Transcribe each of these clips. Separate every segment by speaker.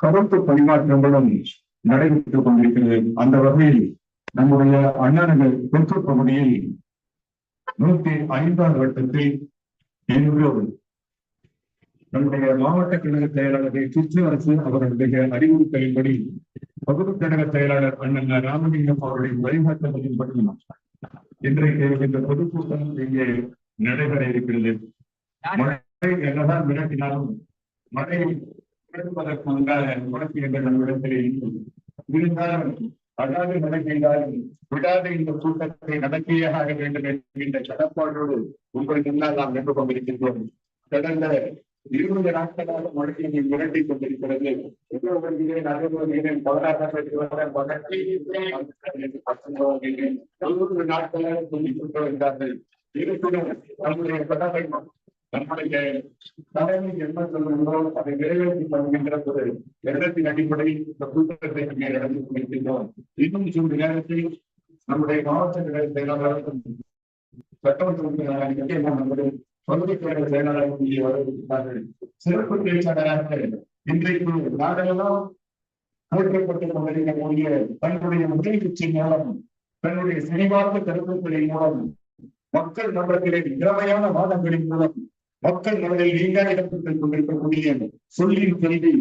Speaker 1: கருத்து பரிமாற்றங்களும் நடைபெற்றுக் கொண்டிருக்கிறது. அந்த வகையில் நம்முடைய அண்ணனங்கள் தெற்கு பகுதியில் நூத்தி ஐந்தாவது வட்டத்தில் இன்று நம்முடைய மாவட்ட கழக செயலாளர் கிருஷ்ண அரசு அவர்களுடைய அறிவுறுத்தலின்படி பகுதி கழக செயலாளர் அண்ணன் ராமலிங்கம் அவருடைய வழிகாட்டுதலின்படி இன்றைக்கு இந்த பொதுக்கூட்டம் இங்கே நடைபெற இருக்கிறது. மழை என்னதான் விளக்கினாலும் மழை விளக்குவதற்கு முன்பாக முடக்கு என்ற நம்மிடத்திலே இல்லை. இருந்தாலும் அதாவது மழை பெய்தாலும் விடாத இந்த கூட்டத்தை நடத்தியே ஆக வேண்டும் என்கின்ற கடப்பாடோடு உங்கள் முன்னால் நாம் நின்று கொண்டிருக்கின்றோம். கடந்த இருபது நாட்களாக மழையை மிரட்டி கொண்டிருக்கிறது. எங்கே வருகிறேன் அதே வருகிறேன் பதினாறாம் தேதி நாட்களாக சொல்லிக் கொண்டு வந்தார்கள் இருப்பினும் நம்முடைய கடமை நம்முடைய தலைமை என்ன சொல்லுங்களோ அதை நிறைவேற்றி வருகின்ற ஒரு எண்ணத்தின் அடிப்படையில் இந்த கூட்டத்தை நடந்து கொண்டிருக்கின்றோம். இன்னும் சிறிது நேரத்தில் நம்முடைய மாவட்ட செயலாளரும் சட்டமன்ற உறுப்பினராக நிச்சயமாக செயலாளர் இங்கே வரவிருக்கிறார்கள். சிறப்பு பேச்சாளராக இன்றைக்கு நாடெல்லாம் போற்றப்பட்டுக் கொண்டிருக்கக்கூடிய தன்னுடைய முதலீச்சு மூலம் தன்னுடைய சினிமார்த்த கருத்துக்களின் மூலம் மக்கள் மன்றத்திலே திறமையான வாதங்களின் மூலம் மக்கள் மனதில் நீங்க இடம்பெற்றுக் கொண்டிருக்கக்கூடிய சொல்லின் கல்வி.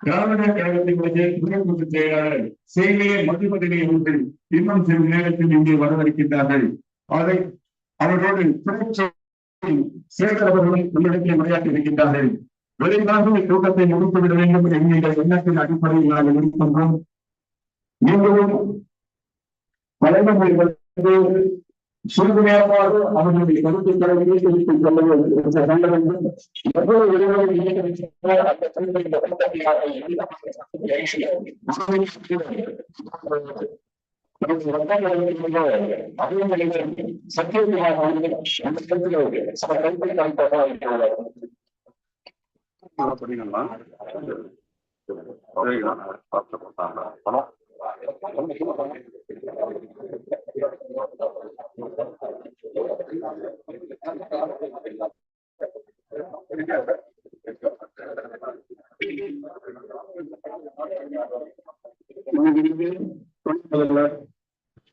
Speaker 1: திராவிட கழகத்தினுடைய துணை செயலாளர் சேவையை மதிப்பதிலே அவர்கள் இன்னும் சிறிது நேரத்தில் இங்கே வரவிருக்கின்றார்கள். அதை அவர்களோடு சேகர் அவர்களும் உள்ளடக்கிய உரையாற்றி இருக்கின்றார்கள். விரைவாக கூட்டத்தை முடித்துவிட வேண்டும் என்கின்ற எண்ணத்தின் அடிப்படையில் நாங்கள் இருக்கின்றோம் நீங்களும் வலைவர்கள் சிறிது நேரமாவது அவர்களுடைய கருத்துக்களை இயக்கத்தில் கொள்ள வேண்டும் செல்ல வேண்டும் எவ்வளவு விரைவாக இயக்கத்தில் அந்த சத்தியமாக அந்த சில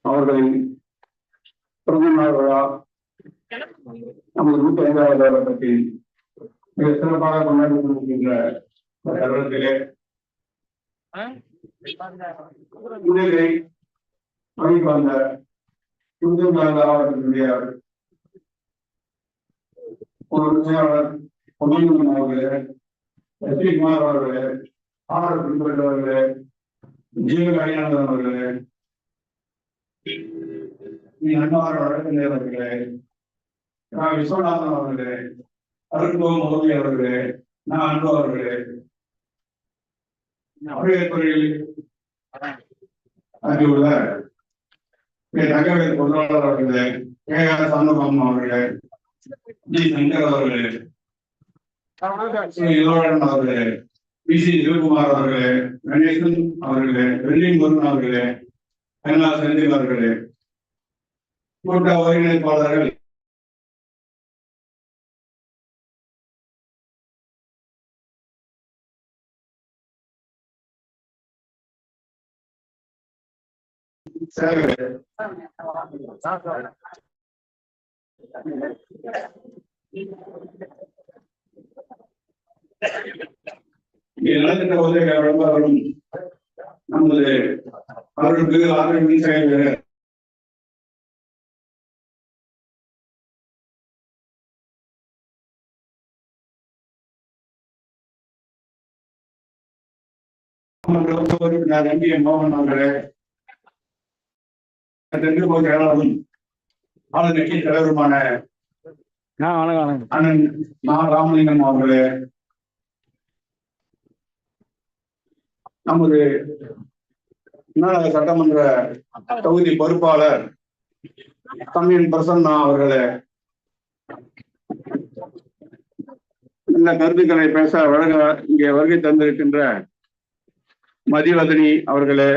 Speaker 1: அவர்களின் விழா நமது நூற்றி ஐந்தாவது வருடத்தில் மிக சிறப்பாக கொண்டாடி கொண்டிருக்கின்ற தருணத்திலே வந்த இந்து மாவட்டத்தினுடைய ஒரு செயலாளர் பொன்னியின் அவர்களே லட்சுமிகுமார் அவர்களே ஆர் பின்பற்றவர்களே ஜீவன் கல்யாணம் அவர்களே நீ அன்பார் வழக்கறிஞர் அவர்களே நான் விஸ்வநாதன் அவர்களே அருண்கோ மோதி அவர்களே நான் அன்பு அவர்களே. துறையில் அங்குள்ள தங்கவேல் பொருளாளர் அவர்களே கே ஆர் சண்முகம் அவர்களே ஜி சங்கர் அவர்களே இளவரன் அவர்களே பி. சி. சிவகுமார் அவர்களே கணேசன் அவர்களே வெள்ளி முருகன் அவர்களே அண்ணா செந்தில் அவர்களே கூட்ட ஒருங்கிணைப்பாளர்கள் சேகர் இங்கே நலத்திட்ட விளம்பரம் நமது அவர்களுக்கு ஆதரவு செயல் நான் எம்பி மோகன் அவர்களே பகுதி செயலாளரும் ஆளுநர் தலைவருமான அண்ணன் மா ராமலிங்கம் அவர்களே நமது முன்னாள் சட்டமன்ற தொகுதி பொறுப்பாளர் தமிழ் பிரசன்னா அவர்களே இந்த கருத்துக்களை பேச வழங்க இங்கே வருகை தந்திருக்கின்ற மதிவதனி அவர்களே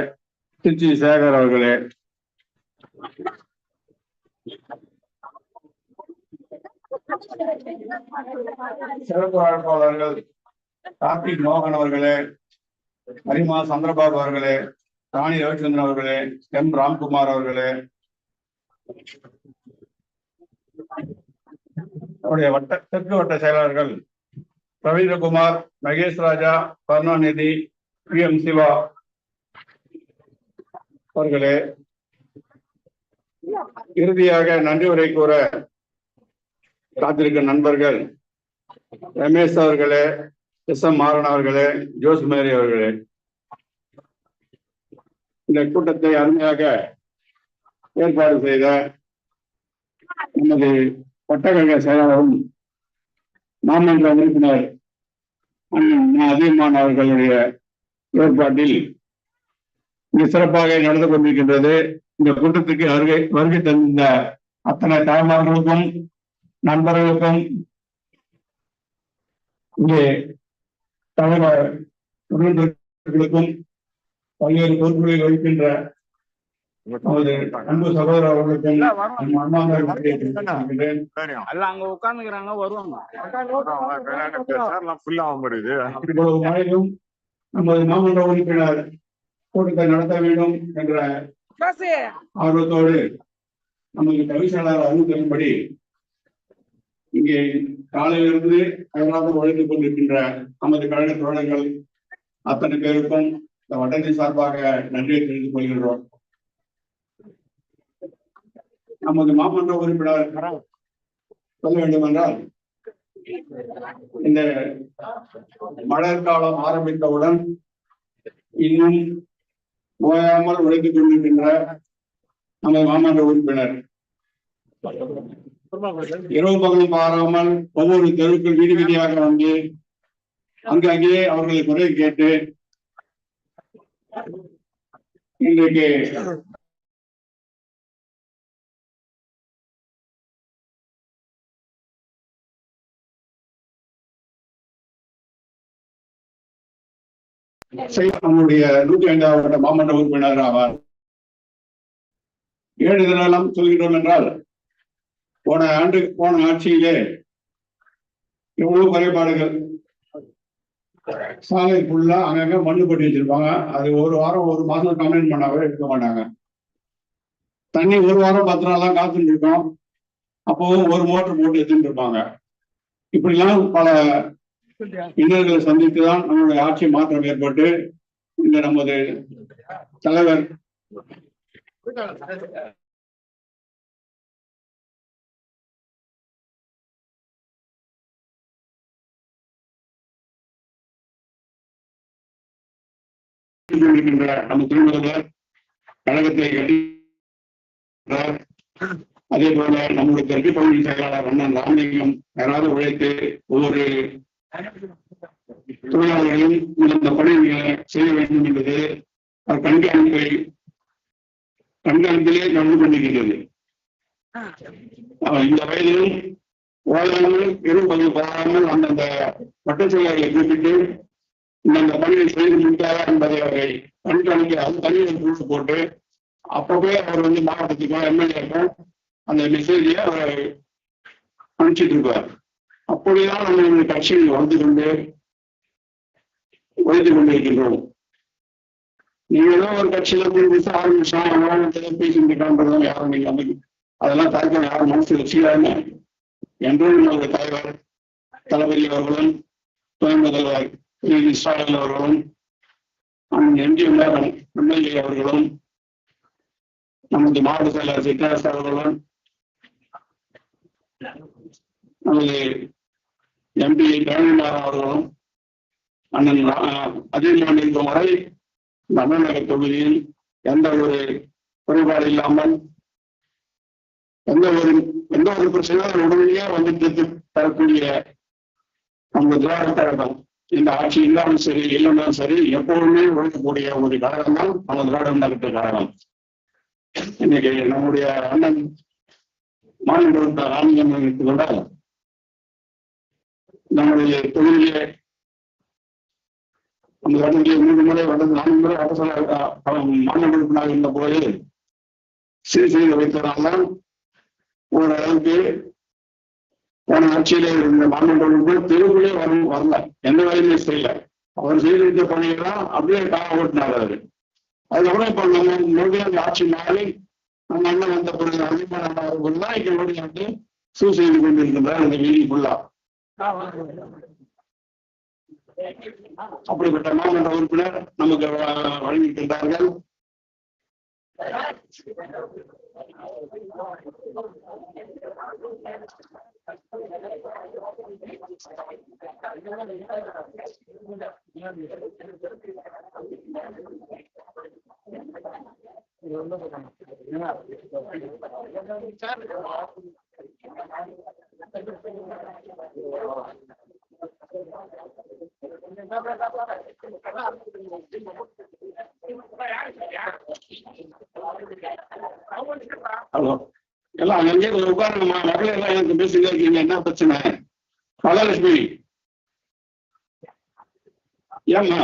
Speaker 1: திருச்சி சேகர் அவர்களே சிறப்பு அழைப்பாளர்கள் கார்த்திக் மோகன் அவர்களே ஹரிமா சந்திரபாபு அவர்களே ராணி ரவிச்சந்திரன் அவர்களே எம் ராம்குமார் அவர்களே அவருடைய வட்ட தெற்கு வட்ட செயலாளர்கள் ரவீந்திரகுமார் மகேஷ் ராஜா கருணாநிதி பி எம் சிவா அவர்களே இறுதியாக நன்றி உரை கூற காத்திருக்கும் நண்பர்கள் ரமேஷ் அவர்களே எஸ் எம் மாறன் அவர்களே ஜோஸ் மேரி அவர்களே. இந்த கூட்டத்தை அருமையாக ஏற்பாடு செய்த நமது வட்டக்கழக செயலாளரும் மாமன்ற உறுப்பினர் அண்ணன் அவர்களுடைய ஏற்பாட்டில் மிக சிறப்பாக நடந்து கொண்டிருக்கின்றது. இந்த கூட்டத்துக்கு வருகை வருகை தந்த அத்தனை தாய்மார்களுக்கும் நண்பர்களுக்கும் இங்கே தலைவர் உறுப்பினர்களுக்கும் பல்வேறு பொறுப்புகளில் வகிக்கின்ற நமது அன்பு சகோதரர் அவர்களுக்கும்
Speaker 2: உட்கார்ந்துக்கிறாங்க வருவாங்க.
Speaker 1: நமது மாமன்ற உறுப்பினர் கூட்டத்தை நடத்த வேண்டும் என்ற ஆர்வத்தோடு நமது தவிசாளர் அறிவித்தபடி இங்கே காலையிலிருந்து அயராக உழைத்துக் கொண்டிருக்கின்ற நமது கழக தோழர்கள் அத்தனை பேருக்கும் இந்த வட்டத்தின் சார்பாக நன்றியை தெரிந்து கொள்கின்றோம். நமது மாமன்ற உறுப்பினர் சொல்ல வேண்டும் என்றால் இந்த மழை காலம் ஆரம்பித்தவுடன் இன்னும் ஓயாமல் உழைத்துக் கொண்டிருக்கின்ற நமது மாமன்ற உறுப்பினர். இரவு பகலும் பாராமல் ஒவ்வொரு தெருவுக்கும் வீடு வீதியாக வந்து அங்கங்கே அவர்களை குறை கேட்டு இன்றைக்கு நம்முடைய நூற்றி ஐந்தாவது மாமன்ற உறுப்பினர் ஆவார். ஏழு தினம் சொல்கிறோம் என்றால் போன ஆண்டு போன ஆட்சியிலே எவ்வளவு குறைபாடுகள். சாலை ஃபுல்லா அங்கங்க மண்ணு கொட்டி வச்சிருப்பாங்க. அது ஒரு வாரம் ஒரு மாசம் கம்ப்ளைண்ட் பண்ணாவே எடுக்க மாட்டாங்க. தண்ணி ஒரு வாரம் பத்து நாள் தான் காத்துட்டு இருக்கோம். அப்பவும் ஒரு மோட்டர் போட்டு எடுத்துட்டு இருப்பாங்க. இப்படிலாம் பல இன்னல்களை சந்தித்துதான் நம்மளுடைய ஆட்சி மாற்றம் ஏற்பட்டு இந்த நமது தலைவர் நம்ம திருமணர் கழகத்தை கட்டி அதே போல நம்முடைய கல்வி பகுதி செயலாளர் அண்ணன் ராமலிங்கம் யாராவது உழைத்து ஒவ்வொரு தொழிலாளர்களும் இந்த பணிகளை செய்ய வேண்டும் என்பது கண்காணிப்பை கண்காணிப்பிலே நடந்து கொண்டிருக்கிறது. இந்த வயதிலும் ஓயாமல் இருப்பது போகாமல் அந்தந்த வட்ட செயலாளர்களை கூப்பிட்டு இந்த பணியை செய்து முடித்தாரா என்பதை அவரை கண்காணிக்க அது தனியாக குழு போட்டு அப்பவே அவர் வந்து மாவட்டத்துக்கும் எம்எல்ஏக்கும் அந்த மெசேஜை அவர் அனுப்பிச்சிட்டு இருப்பார். அப்படிதான் நம்ம இந்த கட்சியில் வந்து கொண்டு உழைத்துக் கொண்டிருக்கின்றோம் நீங்க ஏதோ ஒரு கட்சியில போய் விச ஆரம்பிச்சோம் அவன் பேசிட்டு இருக்கான்றதும் யாரும் நீங்க வந்து அதெல்லாம் தாக்கம் யாரும் மனசு வச்சுக்காங்க என்றும் நம்முடைய தலைவர் தளபதி அவர்களும் துணை முதல்வர் திரு. இஸ்ராயல் அவர்களும் அண்ணன் எம்ஜிஎம் எம்எல்ஏ அவர்களும் நமது மாவட்ட செயலாளர் சித்தாஸ் அவர்களும் நமது எம்பி கருணாநிதி அவர்களும் அண்ணன் அதிகமாக இந்த முறை தமிழக தொகுதியில் எந்த ஒரு குறைபாடு இல்லாமல் எந்த ஒரு எந்த ஒரு பிரச்சனையும் உடனடியாக வந்து தீர்த்து தரக்கூடிய நம்ம திராவிட கழகம் இந்த ஆட்சி இல்லாமல் சரி இல்லைன்னாலும் சரி எப்பவுமே உழைக்கக்கூடிய ஒரு கழகம் தான் நம்ம திராவிட முன்னேற்ற கழகம். இன்னைக்கு நம்முடைய அண்ணன் மாநில ராமலிங்கம் கூட நம்முடைய தொழிலே அந்த வடங்கிய மூன்று முறை வந்தது நான்கு முறை அரசு மாநில உறுப்பினராக இருந்த போது சீர் செய்து வைத்ததால்தான் ஓரளவுக்கு போன ஆட்சியிலே இருந்த மாநில உறுப்பினர் தெருவுகளே வர வரல. எந்த வேலையுமே செய்யல. அவர் செய்திருந்த பணியெல்லாம் அப்படியே கால ஓட்டினார் அவரு. அதுக்கப்புறம் இப்ப நம்ம மறுபடியும் அந்த ஆட்சி மாறி நம்ம அண்ணன் வந்த பிறகு அதிகமான அவர்கள் தான் இங்க ஓடி வந்து சூ செய்து கொண்டிருக்கின்றார் அந்த வீதி ஃபுல்லா அப்படிப்பட்ட மாமன்ற உறுப்பினர் நமக்கு வ- வழங்கியிருக்கின்றார்கள் ஹலோ. எல்லாம் அங்கங்கே கொஞ்சம் உட்காரணுமா மகளே எல்லாம் எனக்கு பேசிட்டு இருக்கீங்க. என்ன பிரச்சனை? மகாலட்சுமி. ஏம்மா